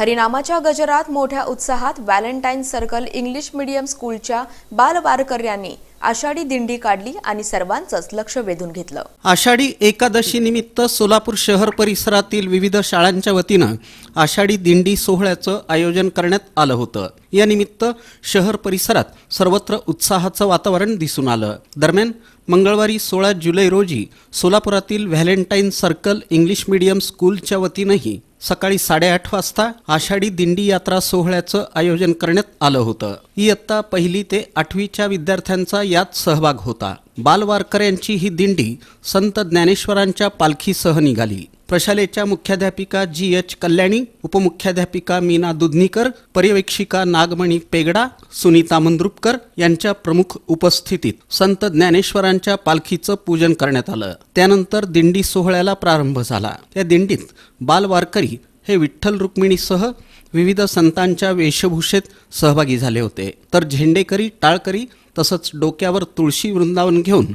हरिनामाच्या गजरात मोठ्या उत्साहात व्हॅलेंटाईन सर्कल इंग्लिश मीडियम स्कूलच्या बालवारकऱ्यांनी आषाढी दिंडी काढली आणि सर्वांचंच लक्ष वेधून घेतलं. आषाढी एकादशी निमित्त सोलापूर शहर परिसरातील विविध शाळांच्या वतीनं आषाढी दिंडी सोहळ्याचं आयोजन करण्यात आलं होतं. या निमित्त शहर परिसरात सर्वत्र उत्साहाचं वातावरण दिसून आलं. दरम्यान मंगळवारी सोळा जुलै रोजी सोलापुरातील व्हॅलेंटाईन सर्कल इंग्लिश मीडियम स्कूलच्या वतीनंही सकाळी साडेआठ वाजता आषाढी दिंडी यात्रा सोहळ्याचं आयोजन करण्यात आलं होतं. इयत्ता पहिली ते आठवीच्या विद्यार्थ्यांचा यात सहभाग होता. बालवारकऱ्यांची ही दिंडी संत ज्ञानेश्वरांच्या पालखीसह निघाली. प्रशालेच्या मुख्याध्यापिका जी एच कल्याणी उपमुख्याध्यापिका मीना दुधनीकर पर्यवेक्षिका नागमणी पेगडा सुनीता मंद्रुपकर यांच्या प्रमुख उपस्थितीत संत ज्ञानेश्वरांच्या पालखीचं पूजन करण्यात आलं. त्यानंतर दिंडी सोहळ्याला प्रारंभ झाला. या दिंडीत बालवारकरी हे विठ्ठल रुक्मिणीसह विविध संतांच्या वेशभूषेत सहभागी झाले होते. तर झेंडेकरी टाळकरी तसंच डोक्यावर तुळशी वृंदावन घेऊन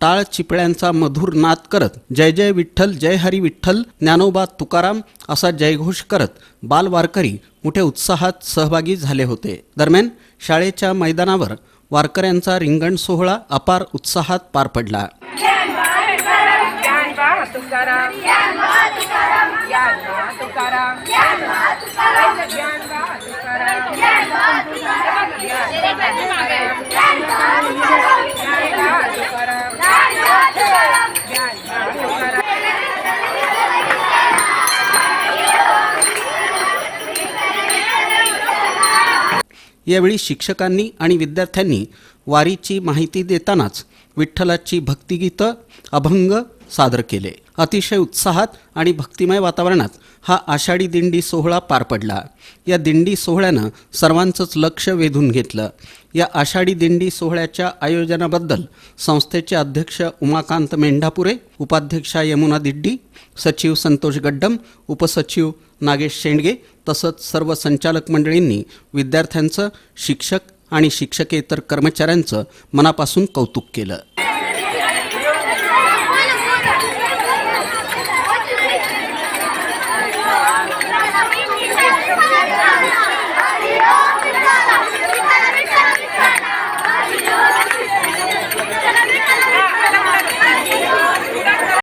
टाळ चिपळ्यांचा मधुर नाद करत जय जय विठ्ठल जय हरी विठ्ठल ज्ञानोबा तुकाराम असा जयघोष करत बालवारकरी मोठ्या उत्साहात सहभागी झाले होते. दरम्यान शाळेच्या मैदानावर वारकऱ्यांचा रिंगण सोहळा अपार उत्साहात पार पडला. तुकाराम यावेळी शिक्षकांनी आणि विद्यार्थ्यांनी वारीची माहिती देतानाच विठ्ठलाची भक्तिगीतं अभंग सादर केले. अतिशय उत्साहात आणि भक्तिमय वातावरणात हा आषाढी दिंडी सोहळा पार पडला. या दिंडी सोहळ्यानं सर्वांचंच लक्ष वेधून घेतलं. या आषाढी दिंडी सोहळ्याच्या आयोजनाबद्दल संस्थेचे अध्यक्ष उमाकांत मेंढापुरे उपाध्यक्षा यमुना दिड्डी सचिव संतोष गड्डम उपसचिव नागेश शेंडगे तसंच सर्व संचालक मंडळींनी विद्यार्थ्यांचं शिक्षक आणि शिक्षकेतर कर्मचाऱ्यांचं मनापासून कौतुक केलं.